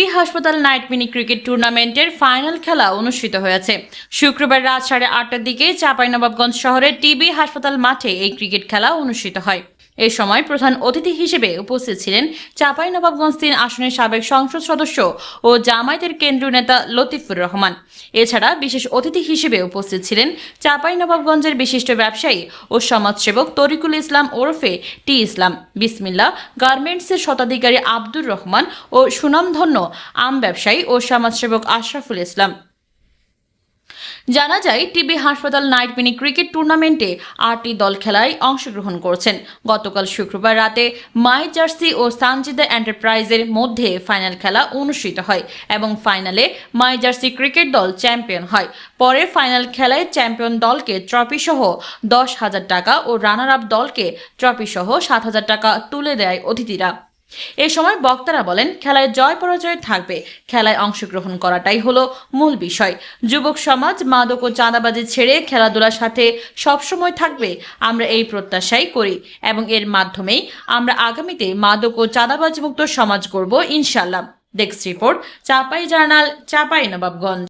TB হাসপাতাল night mini cricket টুর্নামেন্টের final খেলা অনুষ্ঠিত হয়েছে। শুক্রবার রাত সাড়ে আটটার দিকে চাঁপাইনবাবগঞ্জ শহরের টিবি হাসপাতাল মাঠে এই ক্রিকেট খেলা অনুষ্ঠিত হয়। এ সময় প্রধান অতিথি হিসেবে উপস্থিত ছিলেন চাঁপাইনবাবগঞ্জ তিন আসনের সাবেক সংসদ সদস্য ও জামায়াতের কেন্দ্রীয় নেতা লতিফুর রহমান। এছাড়া বিশেষ অতিথি হিসেবে উপস্থিত ছিলেন চাঁপাইনবাবগঞ্জের বিশিষ্ট ব্যবসায়ী ও সমাজসেবক তরিকুল ইসলাম ওরফে টি ইসলাম। বিসমিল্লা গার্মেন্টসের শতাধিকারী আব্দুর রহমান ও সুনামধন্য আম ব্যবসায়ী ও সমাজসেবক আশরাফুল ইসলাম। জানা যায়, টিবি হাসপাতাল নাইট মিনি ক্রিকেট টুর্নামেন্টে আটটি দল খেলায় অংশগ্রহণ করছেন। গতকাল শুক্রবার রাতে মাই জার্সি ও সানজিদা এন্টারপ্রাইজের মধ্যে ফাইনাল খেলা অনুষ্ঠিত হয় এবং ফাইনালে মাই জার্সি ক্রিকেট দল চ্যাম্পিয়ন হয়। পরে ফাইনাল খেলায় চ্যাম্পিয়ন দলকে ট্রফি সহ দশ হাজার টাকা ও রানার আপ দলকে ট্রফি সহ সাত হাজার টাকা তুলে দেয় অতিথিরা। এ সময় বক্তারা বলেন, খেলায় জয় পরাজয় থাকবে। খেলায় অংশগ্রহণ করাটাই হলো মূল বিষয়। যুবক সমাজ, মাদক ও চাঁদাবাজি ছেড়ে খেলাধুলার সাথে সবসময় থাকবে, আমরা এই প্রত্যাশাই করি। এবং এর মাধ্যমেই আমরা আগামীতে মাদক ও চাঁদাবাজি মুক্ত সমাজ করব ইনশাল্লাহ desk report, Chapai journal, Chapai Nawabganj.